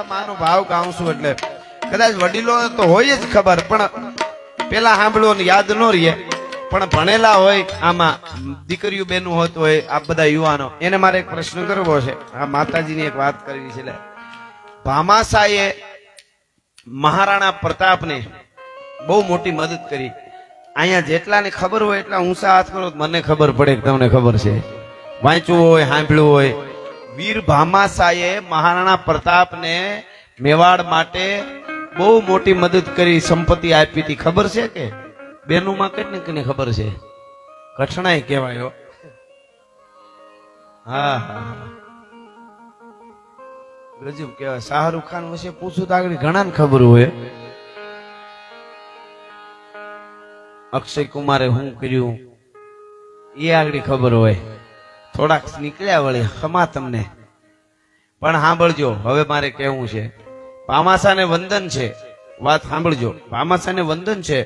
આ માનો ભાવ ગાઉં છું એટલે કદાચ વડીલો તો હોય જ ખબર, પણ પેલા સાંભળો ને યાદ ન રહીએ. પણ ભણેલા હોય, આમાં દીકરીઓ બેનું હોત હોય આ બધા યુવાનો, એને મારે એક પ્રશ્ન કરવો છે. આ માતાજીની એક વાત કરવી છે ભામાશાએ મહારાણા પ્રતાપને બહુ મોટી મદદ કરી. અહીંયા જેટલાને ખબર હોય એટલા ઊંચા હાથ કરો મને ખબર પડે તમને ખબર છે. વાંચવું હોય સાંભળવું હોય વીર ભામાશાએ મહારાણા પ્રતાપને મેવાડ માટે બહુ મોટી મદદ કરી, સંપત્તિ આપી હતી. ખબર છે કે? બેનુમાં કેટલી કને ખબર છે? કઠણાઈ કહેવાયો હા. હા. ગજબ કહેવાય. શાહરુખ ખાન વિશે પૂછું તો આગળ ઘણા ને ખબર હોય. અક્ષય કુમારે શું કર્યું? એ આગળ ખબર હોય. થોડાક નીકળ્યા વળે ખમા તમને. પણ સાંભળજો, હવે મારે કહેવું છે. પામાસાને વંદન છે. વાત સાંભળજો. પામાસાને વંદન છે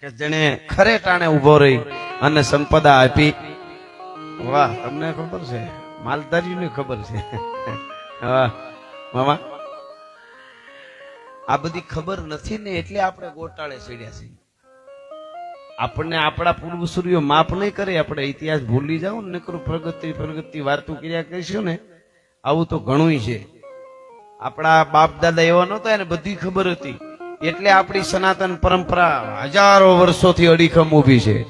કે જેને ખરે ટાણે ઊભો રહી અને સંપદા આપી. વાહ, તમને ખબર છે? માલધારીને ખબર છે. વાહ, મામા. આ બધી ખબર નથી ને એટલે આપણે ગોટાળે ચડ્યા છીએ. આપણને આપણા પૂર્વસૂરીઓ માફ નહીં કરે, આપણે ઇતિહાસ ભૂલી જાઓ ને કરો પ્રગતિ પ્રગતિ વાતો કર્યા કરીશું ને, આવું તો ઘણું છે. આપણા બાપ દાદા એવા નહોતા, એને બધી ખબર હતી. એટલે આપણી સનાતન પરંપરા હજારો વર્ષોથી અડીખમ ઊભી છે.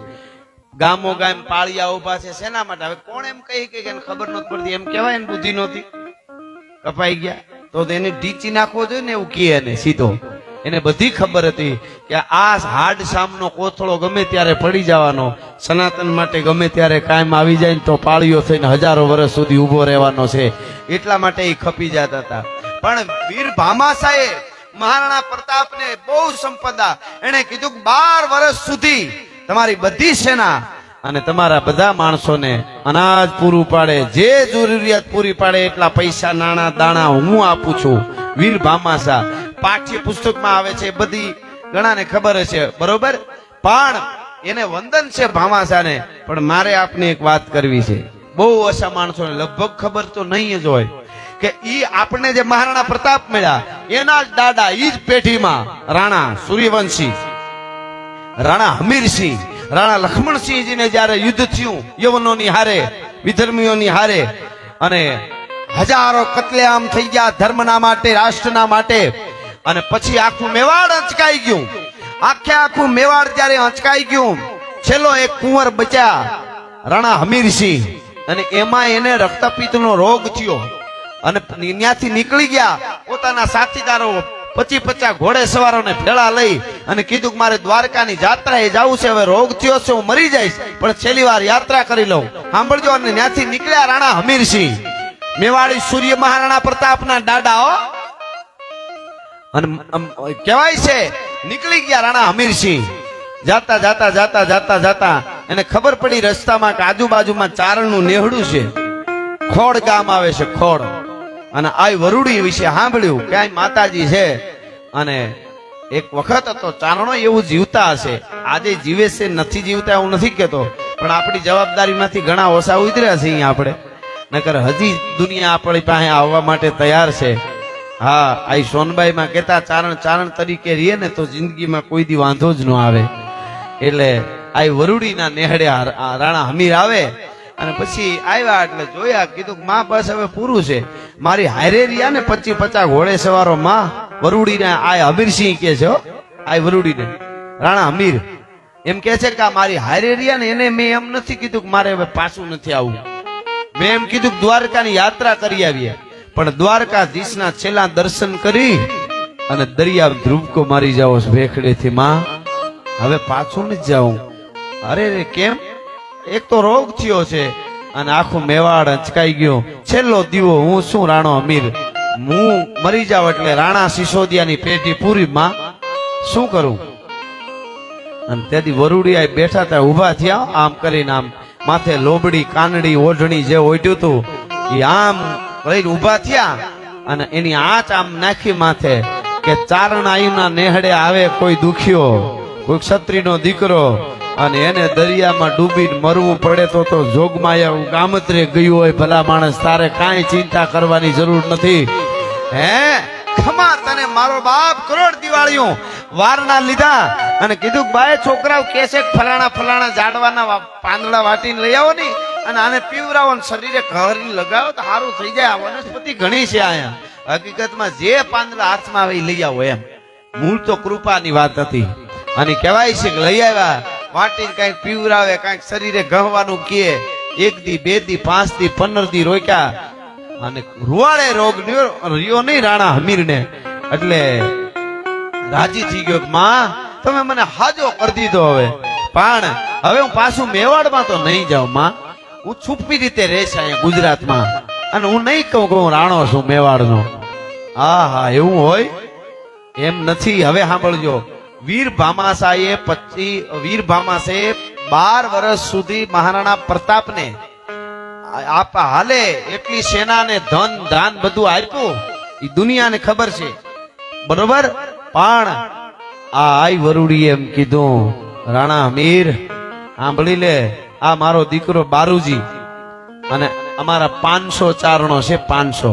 ગામો ગામ પાળિયા ઊભા છે, શેના માટે? હવે કોણ એમ કહી કે ખબર નહોતી પડતી? એમ કહેવાય ને બુદ્ધિ નહોતી. કપાઈ ગયા. તો એને ઢીચી નાખવો જોઈએ ને, એવું કહે સીધો. એને બધી ખબર હતી કે આ હાડ સામનો કોથળો ગમે ત્યારે પડી જવાનો, સનાતન માટે ગમે ત્યારે કાયમ આવી જાય ને તો પાળીઓ થઈને હજારો વર્ષ સુધી ઊભો રહેવાનો છે. એટલા માટે એ ખપી જતા હતા. પણ વીર ભામાશાએ મહારાણા પ્રતાપને બહુ સંપદા. એણે કીધું કે બાર વર્ષ સુધી તમારી બધી સેના અને તમારા બધા માણસોને અનાજ પૂરું પાડે, જે જરૂરિયાત પૂરી પાડે એટલા પૈસા, નાણા, દાણા હું આપું છું. વીર ભામાશા પાઠ્ય પુસ્તકમાં આવે છે બધી ઘણાને ખબર છે બરોબર? પણ એને વંદન છે ભામાશાને, પણ મારે આપને એક વાત કરવી છે. બહુ ઓછા માણસોને લગભગ ખબર તો નહીં જ હોય કે ઈ આપણે જે મહારાણા પ્રતાપ મળ્યા, એના જ દાદા ઈ જ પેઢીમાં રાણા સૂર્યવંશી, રાણા હમીરસિંહ, રાણા લક્ષ્મણસિંહજીને જ્યારે યુદ્ધ થયું, યવનોની હારે, વિધર્મીઓની હારે, અને હજારો કતલેઆમ થઈ ગયા ધર્મના માટે, રાષ્ટ્રના માટે અને પછી આખું મેવાડ અંચકાઈ ગયું. આખે આખું મેવાડ ત્યારે અંચકાઈ ગયું. છેલ્લો એક કુંવર બચ્યા, રાણા હમીરસિંહ. અને એમાં એને રક્તપિત્તનો રોગ થયો. અને ત્યાંથી નીકળી ગયા પોતાના સાથીદારો પચી પચાસ ઘોડે સવારોને ભેળા લઈ અને કીધું કે મારે દ્વારકાની જાત્રાએ જવું છે, હવે રોગ થયો છે, હું મરી જઈશ. પણ છેલ્લી વાર યાત્રા કરી લઉં. સાંભળજો અને ત્યાંથી નીકળ્યા રાણા હમીરસિંહ. મેવાડી સૂર્ય મહારાણા પ્રતાપના દાદા હો. અને કહેવાય છે, નીકળી ગયા રાણા હમીરસિંહ જાતા જાતા જાતા જાતા જાતા. એને ખબર પડી રસ્તામાં કે આજુબાજુમાં ચારણનું નેહડું છે. ખોડ ગામ આવે છે, ખોડ. અને આ વરુડી વિશે સાંભળ્યું કે આ માતાજી છે? અને એક વખત હતો ચારણો એવું જીવતા હશે. આજે જીવે છે, નથી જીવતા એવું નથી કહેતો. પણ આપણી જવાબદારીમાંથી ઘણા ઓછા ઉતર્યા છે અહીંયા આપણે. નકર હજી દુનિયા આપણી પાસે આવવા માટે તૈયાર છે. હા, આ સોનબાઈ માં કેતા ચારણ ચારણ તરીકે રહીએ ને તો જિંદગીમાં કોઈ દી વાંધો જ ન આવે. એટલે આ વરુડીના નેહડે રાણા હમીર આવે અને પછી આવ્યા એટલે જોયા, કીધું કે માં બસ હવે પૂરું છે. મારી હારે રહ્યા ને પચી પચાસ ઘોડે સવારો માં વરુડીને આ હમીરસિંહ કે છે આ વરુડીને. રાણા હમીર એમ કે છે કે આ મારી હારે રહ્યા ને એને મેં એમ નથી કીધું કે મારે હવે પાછું નથી આવવું. મેં એમ કીધું દ્વારકાની યાત્રા કરી આવીએ. પણ દ્વારકાધીશના છેલ્લા દર્શન કરી અને દરિયા ધ્રુવકો મારી જાઓ વેખડેથી માં. હવે પાછું નથી જાઉં અરે રે કેમ? એક તો રોગ થયો છે અને આખું મેવાડ અચકાઈ ગયો. છેલ્લો દીવો હું શું રાણો અમીર? હું મરી જાવ એટલે રાણા સિસોદિયાની પેટી પૂરી માં. શું કરું? અને ત્યાંથી વરુડિયા બેઠા ત્યાં ઊભા થયા, આમ કરીને આમ માથે લોબડી, કાનડી, ઓઢણી જે ઓઢ્યું હતું એ આમ લઈને ઊભા થયા અને એની આંચ આમ નાખી માથે કે ચારણ આયુના નેહડે આવે કોઈ દુખ્યો, કોઈ ક્ષત્રિયનો દીકરો અને એને દરિયામાં ડૂબીને મરવું પડે તો તો જોગમાં એવું ગામત્રે ગયું હોય ભલા માણસ, તારે કાંઈ ચિંતા કરવાની જરૂર નથી. હે ખમા તને મારો બાપ કરોડ દિવાળીઓ વારના લીધા અને કીધું બાય છોકરાઓ કેસે ફલાણા ફલાણા ઝાડવાના પાંદડા વાટીને લઈ આવો ને. અને આને પીવરાવો શરીરે ઘરી લગાવો તો સારું થઈ જાય. આ વનસ્પતિ ઘણી છે અહીંયા. હકીકતમાં જે પાંદડા હાથમાં આવે લઈ આવો એમ. મૂળ તો કૃપાની વાત હતી. અને કહેવાય છે કે લઈ આવ્યા. વાટી કાંઈક પીવરાવે, કાંઈક શરીરે ગહવાનું કે એક દી, બે દી, પાંચ દી, પંદર દી રોક્યા. અને રૂવાળે રોગ રહ્યો નહીં રાણા હમીર ને એટલે રાજી થઈ ગયો માં, તમે મને હાજો કરી દીધો હવે. પણ હવે હું પાછું મેવાડમાં તો નહીં જાઉં, માં. હું છુપી રીતે રહેશ અહીંયા ગુજરાતમાં. અને હું નહીં કહું કે હું રાણો છું, મેવાડનો. હા હા, એવું હોય? એમ નથી. હવે સાંભળજો. વીર ભામાશાએ પચી, વીર ભામાશે બાર વર્ષ સુધી મહારાણા પ્રતાપને આપ હાલે એટલી સેનાને ધન દાન બધું આપ્યું. એ દુનિયાને ખબર છે. બરોબર? પણ આ આઈ વરુડી એમ કીધું, રાણા અમીર, સાંભળી લે. આ મારો દીકરો બારુજી અને અમારા પાંચસો ચારણો છે, પાંચસો.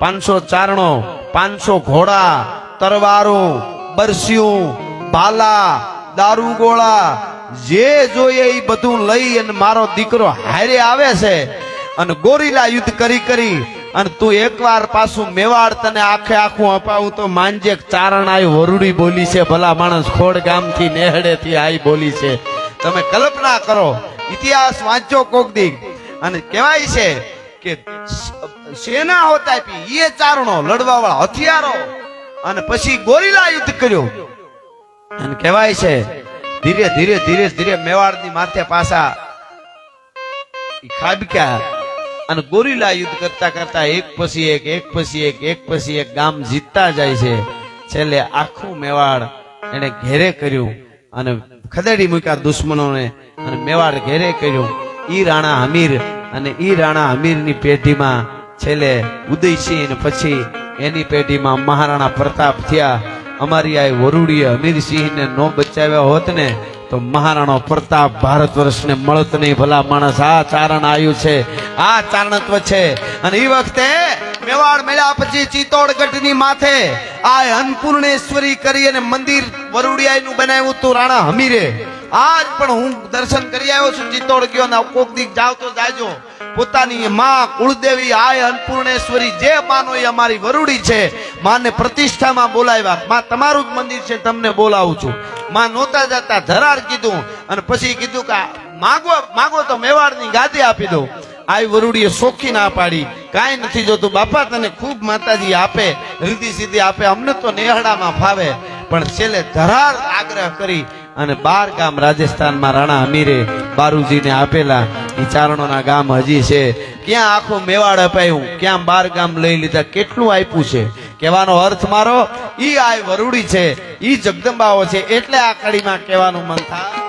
પાંચસો ચારણો, પાંચસો ઘોડા, તરવારો, બરસિયું, ભાલા, દારૂગોળા, જે જોઈએ એ બધું લઈ અને મારો દીકરો હારે આવે છે અને ગોરીલા યુદ્ધ કરી કરી અને તું એકવાર પાછું મેવાડ તને આખે આખું અપાવું તો માંજે ચારણ આવી વરુડી બોલી છે, ભલા માણસ ખોડ ગામથી નેહડેથી આઈ બોલી છે. તમે કલ્પના કરો ઇતિહાસ વાંચો કોક દી. અને કહેવાય છે કે સેના હોતા પી એ ચારણો લડવા વાળા હથિયારો, અને પછી ગોરીલા યુદ્ધ કર્યું. અને કહેવાય છે, ધીરે ધીરે ધીરે ધીરે મેવાડની માથે પાછા ખાબક્યા અને ગોરીલા યુદ્ધ કરતા કરતા એક પછી એક એક પછી એક એક પછી એક ગામ જીતતા જાય છે. છેલ્લે આખું મેવાડ એને ઘેરે કર્યું. અને ખદેડી મૂક્યા દુશ્મનોને અને મેવાડ ઘેરે કર્યું. ઈ રાણા હમીર અને ઈ રાણા હમીરની પેઢીમાં છેલ્લે ઉદયસિંહ અને પછી એની પેઢીમાં મહારાણા પ્રતાપ થયા. અમારી આ વરુડીએ હમીરસિંહને નો બચાવ્યા હોત ને, તો મહારાણો પ્રતાપ ભારત વર્ષને મળત નહીં. ભલા માણસ આ ચારણ આવ્યું છે, આ ચારણત્વ છે. અને એ વખતે મેવાડ મેળ્યા પછી ચિત્તોડગઢની માથે આ અન્નપૂર્ણેશ્વરી કરી અને મંદિર વરુડિયાનું બનાવ્યું હતું રાણા હમીરે. આજ પણ હું દર્શન કરી આવ્યો છું. ચિત્તોડ ગયો ને કોક દીક જાવ તો જાજો. પોતાની માં કુળદેવી આય અન્નપૂર્ણેશ્વરી જે માનો એ અમારી વરુડી છે. માને પ્રતિષ્ઠામાં બોલાવ્યા. માં તમારું જ મંદિર છે, તમને બોલાવું છું. માં નહોતા જતા, ધરાર કીધું. અને પછી કીધું કે માગો માગો તો મેવાડની ગાદી આપી દઉં. આઈ વરુડીએ શોખી ના પાડી. કાંઈ નથી જોતું. બાપા તને ખૂબ માતાજી આપે રીતિ સીધી આપે. અમને તો નેહડામાં ફાવે. પણ છેલ્લે ધરાર આગ્રહ કરી અને બાર ગામ રાજસ્થાનમાં રાણા અમીરે બારુજીને આપેલા. એ ચારણોના ગામ હજી છે. ક્યાં આખું મેવાડ અપાયું? ક્યાં બાર ગામ લઈ લીધા? કેટલું આપ્યું છે? કહેવાનો અર્થ મારો, ઈ આ વરુડી છે. ઈ જગદંબાઓ છે. એટલે આ કડીમાં કહેવાનું મન થાય.